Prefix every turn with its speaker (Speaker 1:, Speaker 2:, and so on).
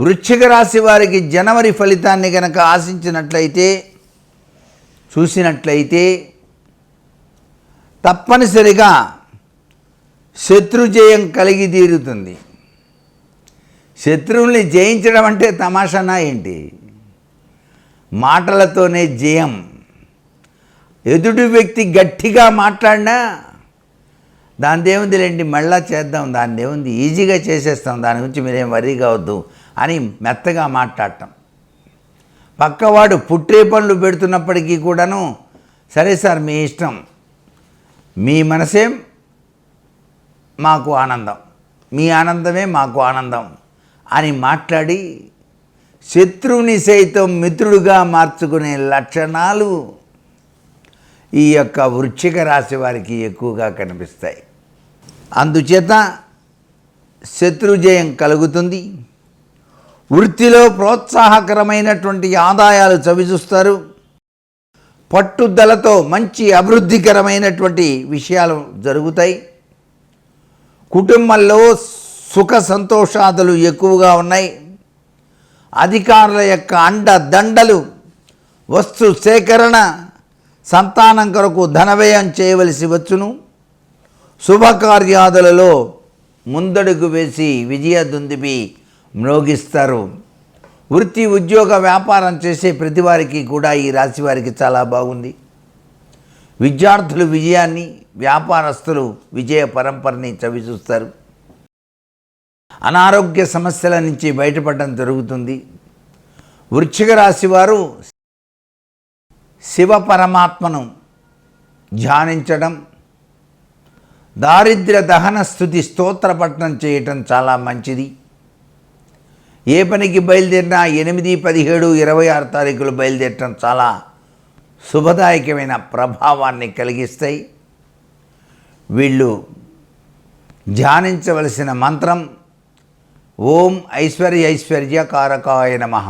Speaker 1: వృశ్చిక రాశి వారికి జనవరి ఫలితాన్ని కనుక ఆశించినట్లయితే చూసినట్లయితే తప్పనిసరిగా శత్రుజయం కలిగి తీరుతుంది. శత్రువుల్ని జయించడం అంటే తమాషానా ఏంటి? మాటలతోనే జయం. ఎదుటి వ్యక్తి గట్టిగా మాట్లాడినా దాని దేవుందిలేండి మళ్ళా చేద్దాం దాని దేవుంది ఈజీగా చేసేస్తాం దాని గురించి మీరేం వరీ కావద్దు. అని మెత్తగా మాట్లాడటం. పక్కవాడు పుట్టే పనులు పెడుతున్నప్పటికీ కూడాను సరే సార్ మీ ఇష్టం. మీ మనసేం మాకు ఆనందం. మీ ఆనందమే మాకు ఆనందం అని మాట్లాడి శత్రువుని సైతం మిత్రుడుగా మార్చుకునే లక్షణాలు ఈ యొక్క వృశ్చిక రాశి వారికి ఎక్కువగా కనిపిస్తాయి. అందుచేత శత్రుజయం కలుగుతుంది. వృత్తిలో ప్రోత్సాహకరమైనటువంటి ఆదాయాలు చవిచూస్తారు. పట్టుదలతో మంచి అభివృద్ధికరమైనటువంటి విషయాలు జరుగుతాయి. కుటుంబంలో సుఖ సంతోషాదులు ఎక్కువగా ఉన్నాయి. అధికారుల యొక్క అండ దండలు వస్తు సేకరణ సంతానం కొరకు ధనవ్యయం చేయవలసి వచ్చును. శుభకార్యాదులలో ముందడుగు వేసి విజయ దుందిబి మ్రోగిస్తారు. వృత్తి ఉద్యోగ వ్యాపారం చేసే ప్రతి వారికి కూడా ఈ రాశి వారికి చాలా బాగుంది. విద్యార్థులు విజయాన్ని వ్యాపారస్తులు విజయ పరంపరని చవిచూస్తారు అనారోగ్య సమస్యల నుంచి బయటపడడం జరుగుతుంది. వృశ్చిక రాశి వారు శివ పరమాత్మను ధ్యానించడం దారిద్ర్య దహన స్థుతి స్తోత్రపట్నం చేయటం చాలా మంచిది. ఏ పనికి బయలుదేరినా ఎనిమిది పదిహేడు ఇరవై ఆరు తారీఖులు బయలుదేరటం చాలా శుభదాయకమైన ప్రభావాన్ని కలిగిస్తాయి. వీళ్ళు ధ్యానించవలసిన మంత్రం ఓం ఐశ్వర్య ఐశ్వర్య కారకాయ నమః.